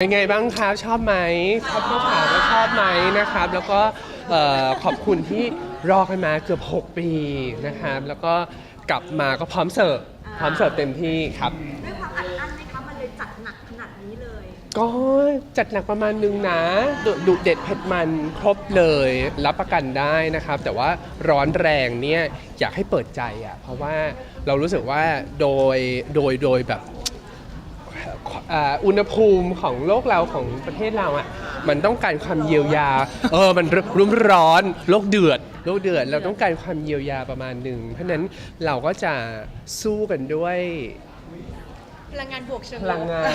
เป็นไงบ้างครับชอบไหมชอบผู้ถามว่าชอบไหมนะครับ แล้วก็เอ่อขอบคุณที่รอกันมาเกือบ 6 ปีนะครับ แล้วก็กลับมาก็พร้อมเสิร์ฟพร้อมเสิร์ฟเต็มที่ครับ ด้วยความอัดอั้นไหมคะมันเลยจัดหนักขนาดนี้เลย ก็จัดหนักประมาณนึงนะดุดุเด็ดเผ็ดมันครบเลยรับประกันได้นะครับ แต่ว่าร้อนแรงเนี่ยอยากให้เปิดใจอะเพราะว่าเรารู้สึกว่าโดยโดยโดยแบบ อ่าอุณหภูมิของโลกเราของประเทศเราอะมันต้องการความเยียวยา เออมันรุ่มร้อนโลกเดือดโลกเดือดเราต้องการความเยียวยาประมาณหนึ่งเพราะฉะนั้นเราก็จะสู้กันด้วยพลังงานบวกเชิงพลังงาน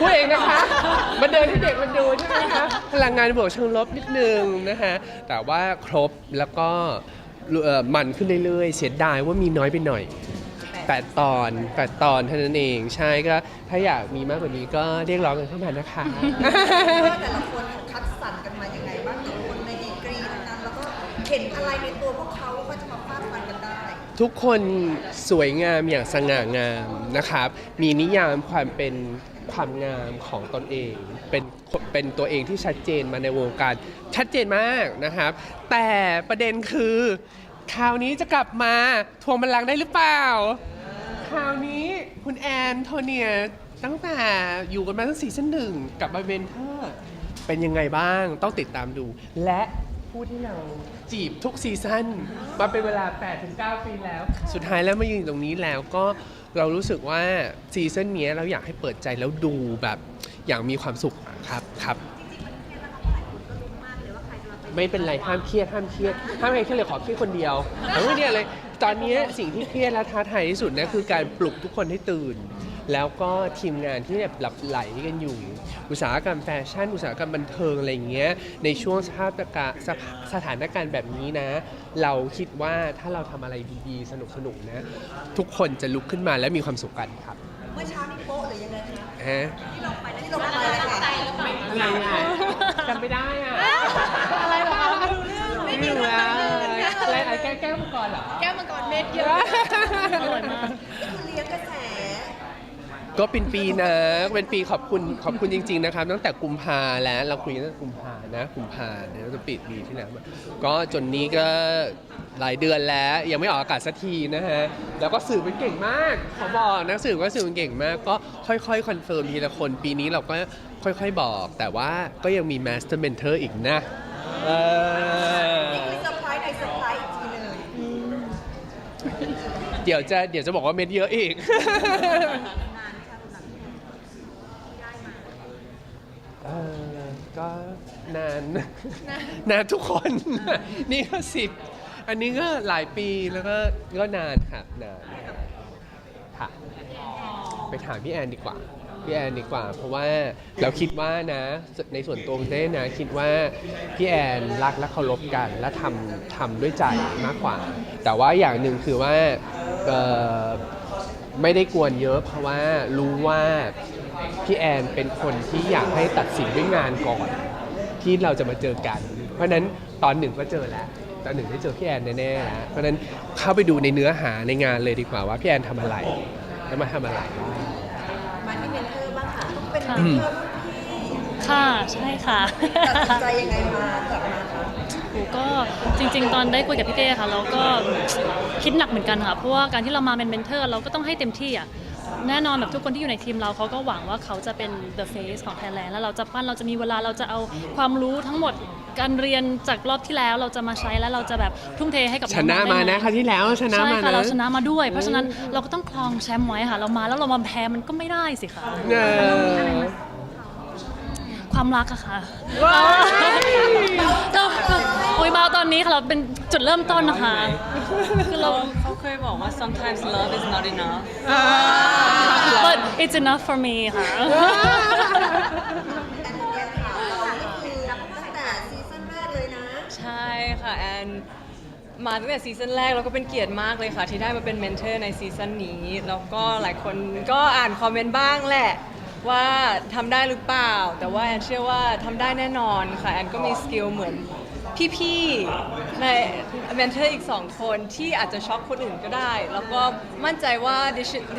พูดเองนะคะมาเดินให้เด็กมันดูใช่ไหมคะพลังงานบวกเชิงลบนิดนึงนะคะแต่ว่าครบแล้วก็เอ่อมันขึ้นเรื่อยๆ เสียดายว่ามีน้อยไปหน่อย แปดตอนแปดตอนเท่านั้นเอง ใช่ก็ถ้าอยากมีมากกว่านี้ก็เรียกร้องกันเข้ามานะคะ ว่าแต่ละคนคัดสรรกันมายังไงบ้างแต่ละคนในดีกรีทั้งนั้น แล้วก็เห็นอะไรในตัวพวกเขาก็จะมาฟาดฟันกันได้ ทุกคนสวยงามอย่างสง่างามนะครับ มีนิยามความเป็นความงามของตนเอง เป็นเป็นตัวเองที่ชัดเจนมาในวงการชัดเจนมากนะครับ แต่ประเด็นคือ คราวนี้จะกลับมาทวงบัลลังก์ได้หรือเปล่า คราวนี้คุณแอนโทเนียตั้งแต่อยู่กันมาตั้งซีซั่นหนึ่งกับมาเวนเทอร์เป็นยังไงบ้างต้องติดตามดู และผู้ที่เราจีบทุกซีซั่นมาเป็นเวลา 8-9 ปีแล้ว สุดท้ายแล้วมายืนอยู่ตรงนี้แล้วก็เรารู้สึกว่าซีซั่นนี้เราอยากให้เปิดใจแล้วดูแบบอย่างมีความสุขครับครับ ไม่เป็นไรห้ามเครียดห้ามเครียดห้ามใครเครียดเลยขอเครียดคนเดียวแต่ไม่เนี่ยเลยตอนนี้สิ่งที่เครียดและท้าทายที่สุดนะคือการปลุกทุกคนให้ตื่น แล้วก็ทีมงานที่แบบหลับไหลกันอยู่ อุตสาหกรรมแฟชั่น อุตสาหกรรมบันเทิงอะไรอย่างเงี้ยในช่วงสภาพอากาศสภาสถานการณ์แบบนี้นะ เราคิดว่าถ้าเราทำอะไรดีๆ สนุกๆนะ ทุกคนจะลุกขึ้นมาและมีความสุขกันครับเมื่อเช้านี่โป๊ะหรือยังไงคะฮะที่ลงไปที่ลงไปเลยค่ะอะไรอะจำไม่ได้ รเหรอแก้วมังกรเม็ดเยอะอร่อยมากคือเลี้ยงกระแส ก็เป็นปีนะเป็นปีขอบคุณขอบคุณจริง ๆ นะครับ ตั้งแต่กุมภาแล้วเราคุยกันตั้งแต่กุมภานะกุมภาเนี่ยเราจะปิดปีที่แล้วก็จนนี้ก็หลายเดือนแล้ว ยังไม่ออกอากาศสักทีนะฮะแล้วก็สื่อเป็นเก่งมากขอบอกนักสื่อก็สื่อเป็นเก่งมาก ก็ค่อยๆคอนเฟิร์มทีละคนปีนี้เราก็ค่อยๆบอก แต่ว่าก็ยังมี Master Mentor อีกนะเออ นี่คือเซอร์ไพรส์ในเซอร์ไพรส์อีกทีหนึ่ง เดี๋ยวจะเดี๋ยวจะบอกว่าเม็ดเยอะอีกเออก็นาน นานทุกคน นี่ก็สิบอันนี้ก็หลายปีแล้วก็ก็นานค่ะนานค่ะ ไปถามพี่แอนดีกว่าพี่แอนดีกว่า เพราะว่าเราคิดว่านะ ในส่วนตัวของเต้นะ คิดว่าพี่แอนรักและเคารพกัน และทำทำด้วยใจมากกว่า แต่ว่าอย่างหนึ่งคือว่าเอ่อ ไม่ได้กวนเยอะเพราะว่ารู้ว่าพี่แอนเป็นคนที่อยากให้ตัดสินด้วยงานก่อน ที่เราจะมาเจอกัน เพราะฉะนั้นตอนหนึ่งก็เจอแล้วตอนหนึ่งได้เจอพี่แอนแน่ๆแล้วเพราะฉะนั้นเข้าไปดูในเนื้อหาในงานเลยดีกว่าว่าพี่แอนทำอะไรแล้วมาทำอะไรบ้างมาที่เมนเทอร์บ้างค่ะต้องเป็นเมนเทอร์รุ่นพี่ค่ะใช่ค่ะตัดสินใจยังไงมากลับมาคะ หนูก็จริง ๆ ตอนได้คุยกับพี่เต้ค่ะเราก็คิดหนักเหมือนกันค่ะเพราะว่าการที่เรามาเป็นเมนเทอร์ เราก็ต้องให้เต็มที่อะแน่นอนแบบทุกคนที่อยู่ในทีมเราเขาก็หวังว่าเขาจะเป็น the face ของ Thailand แล้วเราจะปั้นเราจะมีเวลาเราจะเอาความรู้ทั้งหมดการเรียนจากรอบที่แล้วเราจะมาใช้แล้วเราจะแบบทุ่มเทให้กับชนะองๆมาได้ไหนะคราวที่แล้วชนะใช่มาค่ะนะเราชนะมาด้วย เพราะฉะนั้นเราก็ต้องครองแชมป์ไว้ค่ะ เรามาแล้วเรามาแพ้มันก็ไม่ได้สิคะเออ ความรักอะค่ะก็โอ้ยเบาตอนนี้ค่ะเราเป็นจุดเริ่มต้นนะคะคือเรา เขาเคยบอกว่า sometimes love is not enough but it's enough for me ค่ะแอนโทเนียค่ะเรานี่คือตั้งแต่ซีซั่นแรกเลยนะใช่ค่ะแอนมาตั้งแต่ซีซั่นแรกแล้วก็เป็นเกียรติมากเลยค่ะ ที่ได้มาเป็นเมนเทอร์ในซีซั่นนี้ แล้วก็หลายคนก็อ่านคอมเมนต์บ้างแหละ ว่าทำได้หรือเปล่า แต่ว่าแอนเชื่อว่าทำได้แน่นอนค่ะ แอนก็มีสกิลเหมือน พี่ๆในเมนเทอร์อีกสองคนที่อาจจะช็อกคนอื่นก็ได้ แล้วก็มั่นใจว่า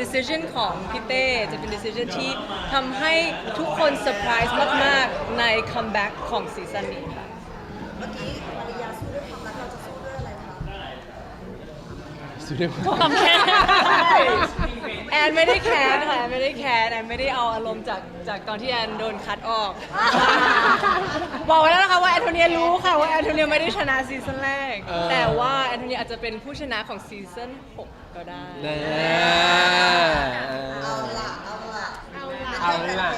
decision ของพี่เต้จะเป็น decision ที่ทำให้ทุกคนเซอร์ไพรส์มาก ๆ ใน comeback ของซีซั่นนี้ค่ะ เมื่อกี้มาริยาสู้ด้วยความรักเราจะสู้ด้วยอะไรคะ สุดยอด ความแค้น แอนไม่ได้แค้นค่ะแอนไม่ได้แค้นแอนไม่ได้เอาอารมณ์จากจากตอนที่แอนโดนคัดออก บอกไว้แล้วนะคะว่าแอนโทเนียรู้ค่ะว่าแอนโทเนียไม่ได้ชนะซีซั่นแรก เออ แต่ว่าแอนโทเนียอาจจะเป็นผู้ชนะของซีซั่น6ก็ได้นะเอาละเอาละเอาล่ะ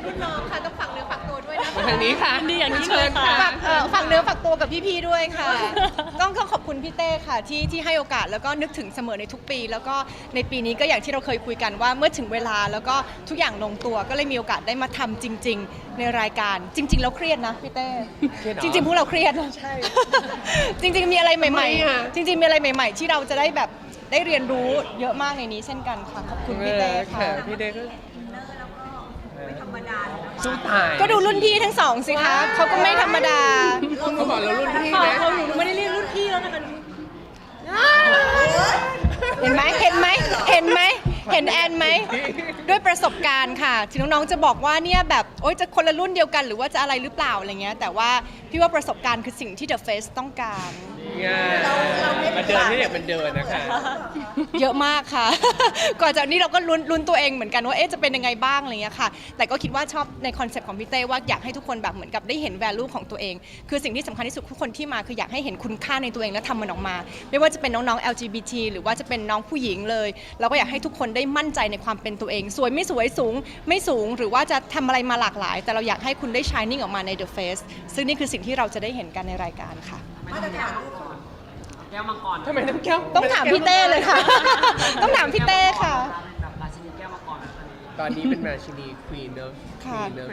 เอาล่ะพอดีว่าเป็นรุ่นน้องค่ะต้องฝากเนื้อฝากตัวด้วยนะทางนี้ค่ะดีอย่างยิ่งเลยค่ะฝากเอ่อฝากเนื้อฝากตัวกับพี่ๆด้วยค่ะ ต้องต้องขอบคุณพี่เต้ค่ะที่ที่ให้โอกาสแล้วก็นึกถึงเสมอในทุกปี แล้วก็ในปีนี้ก็อย่างที่เราเคยคุยกันว่าเมื่อถึงเวลาแล้วก็ทุกอย่างลงตัวก็เลยมีโอกาสได้มาทำจริง ๆ ในรายการ จริง ๆ แล้วเครียดนะพี่เต้เครียดเหรอ จริงๆพวกเราเครียดนะใช่ จริง ๆ มีอะไรใหม่ ทำไมอะ ๆ จริง ๆ มีอะไรใหม่ ๆ ที่เราจะได้แบบได้เรียนรู้เยอะมากในนี้เช่นกันค่ะขอบคุณพี่เต้ค่ะ พี่เต้ก็ไม่ธรรมดาเลยนะ สู้ตายก็ดูรุ่นพี่ทั้งสองสิคะเขาก็ไม่ธรรมดาเขาบอกเรารุ่นพี่เขานะเขาหนูไม่ได้เรียกรุ่นพี่แล้วนะคะเห็นไหมเห็นไหมเห็นไหมเห็นแอนไหมด้วยประสบการณ์ค่ะถึงน้องๆจะบอกว่าเนี่ยแบบโอ๊ยจะคนละรุ่นเดียวกันหรือว่าจะอะไรหรือเปล่าอะไรเงี้ยแต่ว่าพี่ว่าประสบการณ์คือสิ่งที่ The Face ต้องการ ง่ายมันเดินที่เด็กมันเดินนะคะเยอะมากค่ะ ก่อนจากนี้เราก็ลุ้นลุ้นตัวเองเหมือนกันว่าเอ๊ะจะเป็นยังไงบ้างอะไรเงี้ยค่ะ แต่ก็คิดว่าชอบในคอนเซปต์ของพี่เต้ว่าอยากให้ทุกคนแบบเหมือนกับได้เห็น value ของตัวเอง คือสิ่งที่สำคัญที่สุดทุกคนที่มาคืออยากให้เห็นคุณค่าในตัวเองและทำมันออกมา ไม่ว่าจะเป็นน้องๆ LGBT หรือว่าจะเป็นน้องผู้หญิงเลย เราก็อยากให้ทุกคนได้มั่นใจในความเป็นตัวเอง สวยไม่สวยสูง ไม่สูงหรือว่าจะทำอะไรมาหลากหลาย แต่เราอยากให้คุณได้ shining ออกมาใน The Face ซึ่งนี่คือสิ่งที่เราจะได้เห็นกันในรายการค่ะ มาตรฐานลูกเขาทำไมน้ำแก้วต้องถามพี่เต้เลยค่ะ ต้องถามพี่เต้ค่ะตอนนี้เป็นราชินีควีนเนอะค่ะ เนอะ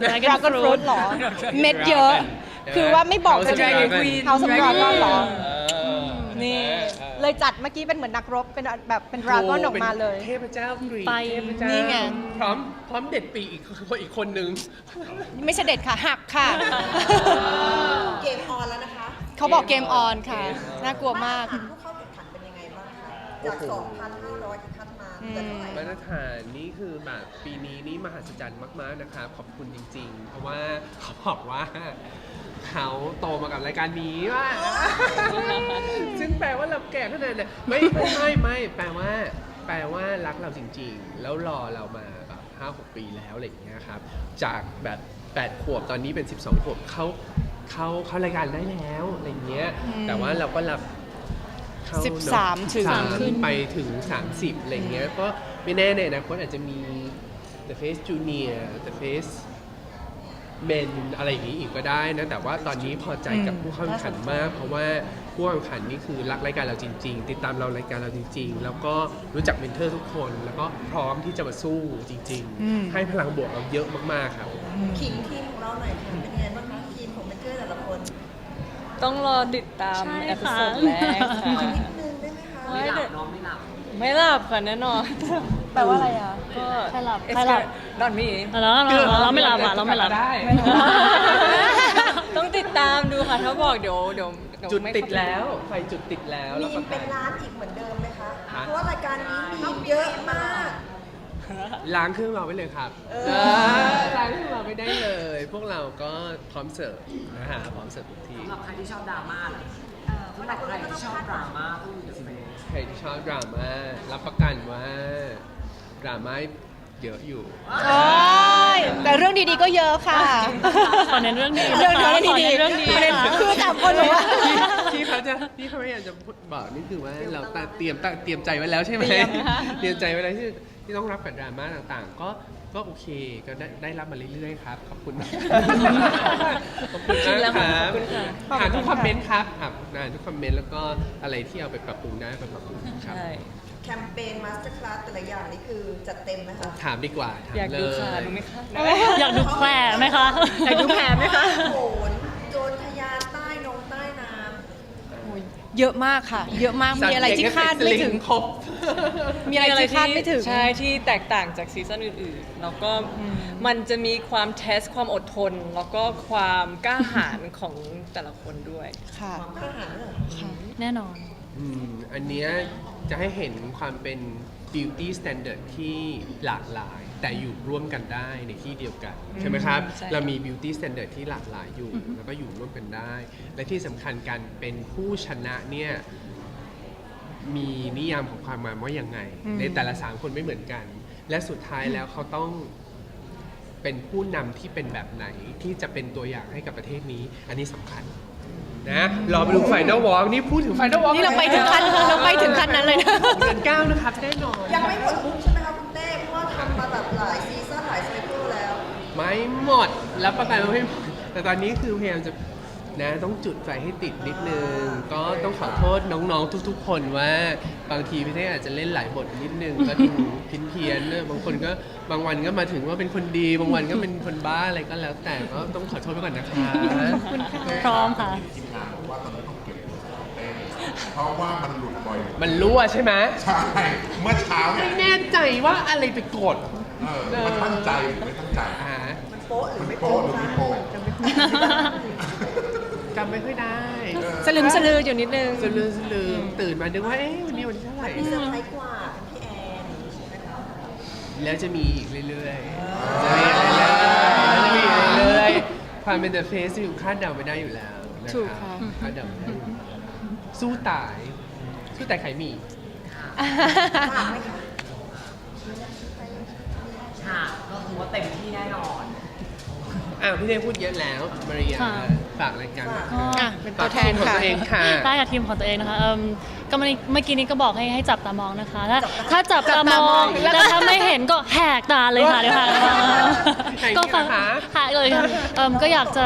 ดราก้อนฟรุตหรอ เม็ดเยอะ คือว่าไม่บอกจะ House of Dragon เขาสำรองก็หรอ เออนี่ เลยจัดเมื่อกี้เป็นเหมือนนักรบเป็นแบบเป็นดราก้อนออกมาเลย เทพเจ้ากรีกไปเทพเจ้านี่ไง พร้อมพร้อมเด็ดปีกอีกคนอีกคนนึง ไม่ใช่เด็ดค่ะหักค่ะ เกมออนแล้วนะคะ เขาบอกเกมออนค่ะ น่ากลัวมาก ผู้เข้าแข่งขันเป็นยังไงบ้างคะจาก 2,500 ที่คัดมาเหลือเท่าไหร่มาตรฐานนี่คือแบบปีนี้นี่มหัศจรรย์มากๆนะครับขอบคุณจริง ๆ เพราะว่าเขาบอกว่า เขาโตมากับรายการนี้ว่า ซึ่งแปลว่าเราแก่ขนาดไหนไม่ไม่ไม่ไม่แปลว่า แปลว่ารักเราจริง ๆ แล้วรอเรามาแบบห้าหกปีแล้วอะไรอย่างเงี้ยครับ จากแบบแปดขวบตอนนี้เป็น 12 ขวบเขา เขาเขารายการได้แล้วอะไรอย่างเงี้ยแต่ว่าเราก็รับเข้าเนอะ13ถึงสามไปถึง 30อะไรเงี้ยก็ไม่แน่ในอนาคตอาจจะมี The Face Junior The Face Men อะไรอย่างนี้อีกก็ได้นะ แต่ว่าตอนนี้พอใจกับผู้เข้าแข่งขันมาก เพราะว่าผู้เข้าแข่งขันนี่คือรักรายการเราจริง ๆ ติดตามเรารายการเราจริง ๆ แล้วก็รู้จักเมนเทอร์ทุกคน แล้วก็พร้อมที่จะมาสู้จริงๆให้พลังบวกเราเยอะมากๆครับ ขิงทีมของเราหน่อยค่ะเป็นยังไงบ้างคะทีมของเมเจอร์แต่ละคน ต้องรอติดตามใช่เอพิค่ะโซดแรกค่ะนิดนึงได้ไหมคะไม่หลับน้องไม่หลับไม่หลับค่ะแน่นอนแปลว่าอะไรอะ ก็ใครหลับใครหลับนอนมี เราเราเราไม่หลับอะเราไม่หลับ ได้ ต้องติดตามดูค่ะ ถ้าบอกเดี๋ยวเดี๋ยวเยวจุดไม่ติดแล้ว ไฟจุดติดแล้วมีแล้วมก็เป็นร้านอีกเหมือนเดิม ล้างเครื่องเราไปเลยครับล้างเครื่องเราไปได้เลย พวกเราก็พร้อมเสิร์ฟนะฮะพร้อมเสิร์ฟทุกทีสำหรับใครที่ชอบดราม่าล่ะสำหรับใครที่ชอบดราม่าต้องอยู่กับเฟซใครที่ชอบดราม่ารับประกันว่าดราม่าเยอะอยู่ โอ้ยแต่เรื่องดีๆก็เยอะค่ะ ขอเน้นเรื่องดีเรื่องนะคะดีขอดีเน้นเรื่องดีประเด็นนะคะคือต่างคนบอกว่า ที่ที่เขาจะที่เขาพยายามจะพูดบอกนี่คือว่าเราเตรียมเตรียมใจไว้แล้วใช่ไหมเตรียมค่ะเตรียมใจไว้แล้วที่ ที่ต้องรับกับดราม่าต่างๆ ก็ก็โอเคก็ได้ได้รับมาเรื่อยๆครับขอบคุณมากขอบคุณจริงแล้มาวกคค่ะรับขอบคุณค่ะอ่านทุกคอมเมนต์ครับอ่านทุกคอมเมนต์แล้วก็อะไรที่เอาไปปรับปรุงได้ไปปรับปรุงครับใช่แคมเปญมาสเตอร์คลาสแต่ละอย่างนี่คือจัดเต็มไหมคะถามดีกว่าถามอยากเลดูยค่ะดูไหมคะอยากดูแผลไหมคะอยากดูแผลไหมคะโขนโจรทะยานใต้นงใต้น้ เยอะมากค่ะ เยอะมากมีอะไรที่คาดไม่ถึง ครบ มีอะไรที่คาดไม่ถึง ใช่ที่แตกต่างจากซีซั่นอื่นๆ แล้วก็มันจะมีความเทสความอดทน แล้วก็ความกล้าหาญของแต่ละคนด้วยค่ะแน่นอน อืมอันเนี้ยจะให้เห็นความเป็น beauty standard ที่หลากหลาย แต่อยู่ร่วมกันได้ในที่เดียวกัน ใช่ไหมครับ ใช่เรามี beauty standard ที่หลากหลายอยู่แล้วก็อยู่ร่วมกันได้ และที่สำคัญการเป็นผู้ชนะเนี่ย มีนิยามของความหมายว่ายังไงในแต่ละสามคนไม่เหมือนกัน และสุดท้ายแล้วเขาต้องเป็นผู้นำที่เป็นแบบไหนที่จะเป็นตัวอย่างให้กับประเทศนี้ อันนี้สำคัญ นะรอไปดู Final Walk นี่พูดถึง Final Walk นี่เราไปถึงขั้นเราไปถึงขั้นนั้นเลยนะ เดือนเก้านะครับแน่นอน ยังไม่หมดมุกใช่ ไม่หมดแล้วประกันว่าไม่หมดแต่ตอนนี้คือพยายามจะนะต้องจุดไฟให้ติดนิดนึง ก็ต้องขอโทษน้องๆทุกๆ คนว่าบางทีพี่เต้อาจจะเล่นหลายบทนิดนึง ก็ดูพินเพี้ยนๆเนอะบางคนก็บางวันก็มาถึงว่าเป็นคนดี บางวันก็เป็นคนบ้าอะไรก็แล้ว แต่ก็ต้องขอโทษไปก่อนนะคะพร้อมค่ะ ทีมงานบอกว่าตอนนี้ต้องเก็บตัวเต้นเพราะว่ามันหลุดบ่อย มันรั่วใช่ไหมใช่ เมื่อเช้าเนี่ไม่ยแน่ใจ ว่าอะไรไปกดเออมันตั้งใจหรือไม่ตั้งใจอ่ามันโป๊ะหรือมันไม่โป้โป๊ะหรือไม่คะโป้จำไม่ค่อยได้สลึมสลืออยู่นิดนึงจะลืมลืมตื่นมานึกว่าเอ๊ะวันนี้วันที่เท่าไหร่มีเซอร์ไพรส์กว่าเป็นพี่แอนใช่ไหมคะแล้วจะมีอีกเรื่อยๆจะมีอีกเรื่อยๆจะมีอีกเรื่อยๆความเป็น The Face อยู่คาดเดาไม่ได้อยู่แล้วนะถูกครัค่ะ บคาดเดาไม่ได้อยู่แล้วสู้ตาย สู้ตายไข่หมี่ฝากไหมคะ ฉากก็คือว่าเต็มที่แน่นอนอ้าวพี่เต้พูดเยอะแล้วมาริยาค่ะ ฝากรายการหน่อยอะเป็นตัวแทนฝากทีมของค่ะตัวเองค่ะ ได้กับทีมของตัวเองนะคะเอิ่มก็เมื่อเมื่อกี้นี้ก็บอกให้ให้จับตามองนะคะ ถ้าถ้าจับตามองจับตามองแล้วถ้าไม่เห็นก็แหกตาเลยค่ะเดี๋ยวค่ะแหกก็ฝากเหรอคะ หายเลยค่ะเอิ่มก็อยากจะ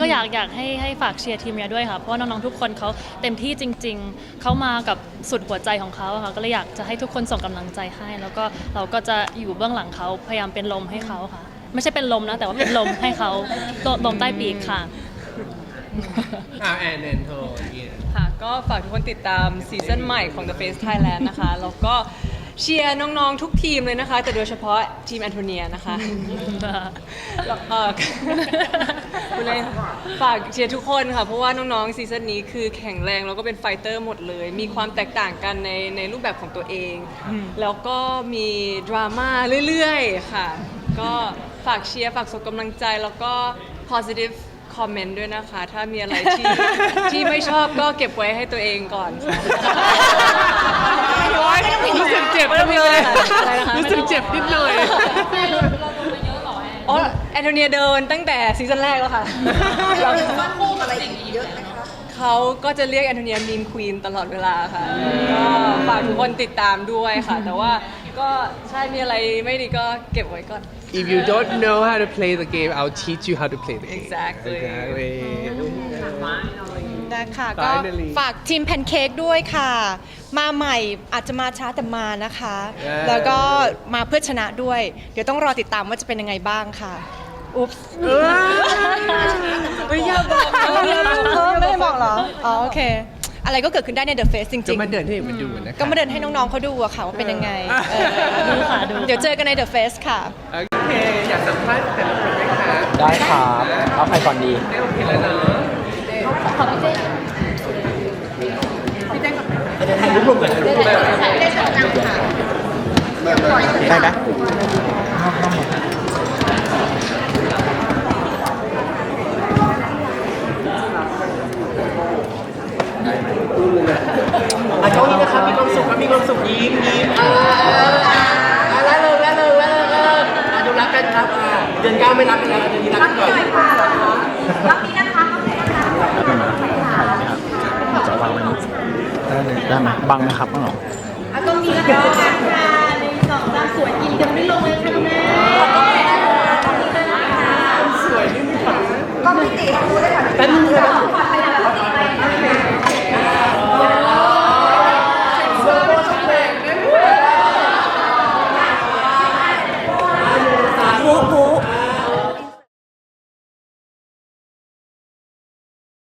ก็อยากอยากให้ให้ฝากเชียร์ทีมเนี้ยด้วยค่ะ เพราะว่าน้องๆทุกคนเขาเต็มที่จริง ๆ เขามากับสุดหัวใจของเขาอะค่ะ ก็เลยอยากจะให้ทุกคนส่งกำลังใจให้ แล้วก็เราก็จะอยู่เบื้องหลังเขาพยายามเป็นลมให้เขาค่ะ ไม่ใช่เป็นลมนะ แต่ว่าเป็นลมให้เขาลมใต้ปีกค่ะอ้าวแอนแอนโทเยค่ะก็ฝากทุกคนติดตามซีซั่นใหม่ของ The Face Thailand นะคะ แล้วก็เชียร์น้องๆทุกทีมเลยนะคะ แต่โดยเฉพาะทีมแอนโทเนียนะคะแล้วก็ คุณเลย ฝากเชียร์ทุกคนค่ะ เพราะว่าน้องๆซีซั่นนี้คือแข็งแรงแล้วก็เป็นไฟเตอร์หมดเลย มีความแตกต่างกันในในรูปแบบของตัวเอง แล้วก็มีดราม่าเรื่อยๆค่ะ ก็ฝากเชียร์ฝากส่งกำลังใจแล้วก็ positive comment ด้วยนะคะ ถ้ามีอะไรที่ ที่ไม่ชอบก็เก็บไว้ให้ตัวเองก่อนค่ะรู้สึกเจ็บไม่ต้องมีอะไรค่ะอะไรนะคะ รู้สึกเจ็บนิดหน่อย อ๋อ แอนโทเนียเดินตั้งแต่ซีซั่นแรกแล้วค่ะ เราจะต้องคู่อะไรอีกเยอะไหมคะเขาก็จะเรียกแอนโทเนียมีนควีนตลอดเวลาค่ะก็ฝากทุกคนติดตามด้วยค่ะ แต่ว่าก็ใช่มีอะไรไม่ดีก็เก็บไว้ก่อน If you don't know how to play the game I'll teach you how to play the game Exactly Exactly นะคะก็ Finally ฝากทีมแพนเค้กด้วยค่ะ มาใหม่อาจจะมาช้าแต่มานะคะ Yeah. แล้วก็มาเพื่อชนะด้วย เดี๋ยวต้องรอติดตามว่าจะเป็นยังไงบ้างค่ะ อุ๊บไม่อยากบอกไม่ได้บอกเหรอ อ๋อโอเค อะไรก็เกิดขึ้นได้ใน The Face จก็ริง มาเดินให้มันดูนะๆ ก็มาเดินให้น้องๆเขาดูอะค่ะว่าเป็นยังไงเออดูค่ะดู เดี๋ยวเจอกันใน The Face ค่ะ โอเค อยากสัมภาษณ์แต่ละคนไหมคะได้ครับเอาใครก่อนดี ได้โอเคแล้วเนาะได้ไหม อะช่วงนี้นะครับ มี ความสุขครับมีความสุขยิ้มยิ้มอ่าอ่าละเลิกละเลิกละเลิกละเลิกอะดูรักกันครับอ่าเดือนเก้าไม่รักกันแล้วเดือนนี้รักกันก่อนรับนี้นะคะรับนี้นะคะจะวางไว้นิดได้ไหมบังไหมครับบ้างเหรอก็มีนะคะค่ะในสองสามสวยกินกันไม่ลงเลยค่ะแม่สวยนี่มีฝันก็ไม่ติดดูได้